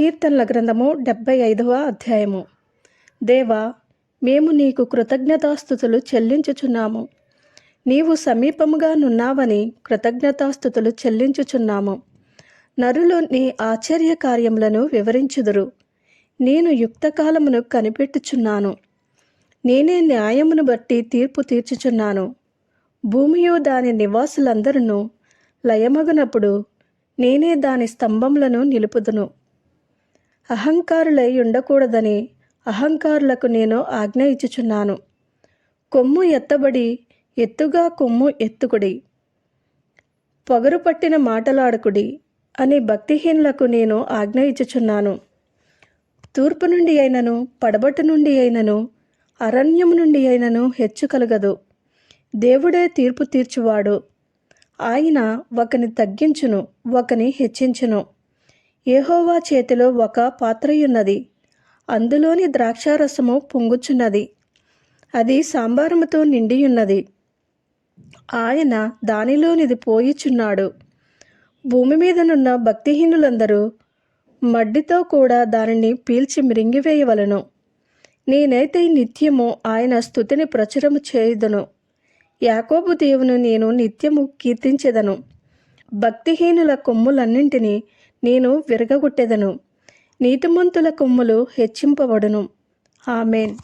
కీర్తనల గ్రంథము డెబ్బై ఐదవ అధ్యాయము. దేవా మేము నీకు కృతజ్ఞతాస్థుతులు చెల్లించుచున్నాము. నీవు సమీపముగా నున్నావని కృతజ్ఞతాస్థుతులు చెల్లించుచున్నాము. నరులు నీ ఆశ్చర్య కార్యములను వివరించుదురు. నేను యుక్తకాలమును కనిపెట్టుచున్నాను. నేనే న్యాయమును బట్టి తీర్పు తీర్చుచున్నాను. భూమియు దాని నివాసులందరూ లయమగునప్పుడు నేనే దాని స్తంభములను నిలుపుదును. అహంకారులై ఉండకూడదని అహంకారులకు నేను ఆజ్ఞ ఇచ్చుచున్నాను. కొమ్ము ఎత్తబడి ఎత్తుగా కొమ్ము ఎత్తుకుడి. పొగరు పట్టిన మాటలాడుకుడి అని భక్తిహీనులకు నేను ఆజ్ఞ ఇచ్చుచున్నాను. తూర్పు నుండి అయినను పడబట్టు నుండి అయినను అరణ్యము నుండి అయినను హెచ్చు కలగదు. దేవుడే తీర్పు తీర్చువాడు. ఆయన ఒకని తగ్గించును ఒకని హెచ్చించును. ఏహోవా చేతిలో ఒక పాత్రయున్నది. అందులోని ద్రాక్షారసము పొంగుచున్నది. అది సాంబారముతో నిండియున్నది. ఆయన దానిలోనిది పోయిచున్నాడు. భూమి మీదనున్న భక్తిహీనులందరూ మడ్డితో కూడా దానిని పీల్చి మిరింగివేయవలను. నేనైతే నిత్యము ఆయన స్థుతిని ప్రచురము చేయుదును. యాకోబు దేవును నేను నిత్యము కీర్తించెదను. భక్తిహీనుల కొమ్ములన్నింటినీ నేను విరగగొట్టెదను. నీతిమంతుల కొమ్ములు హెచ్చింపబడును. ఆమెన్.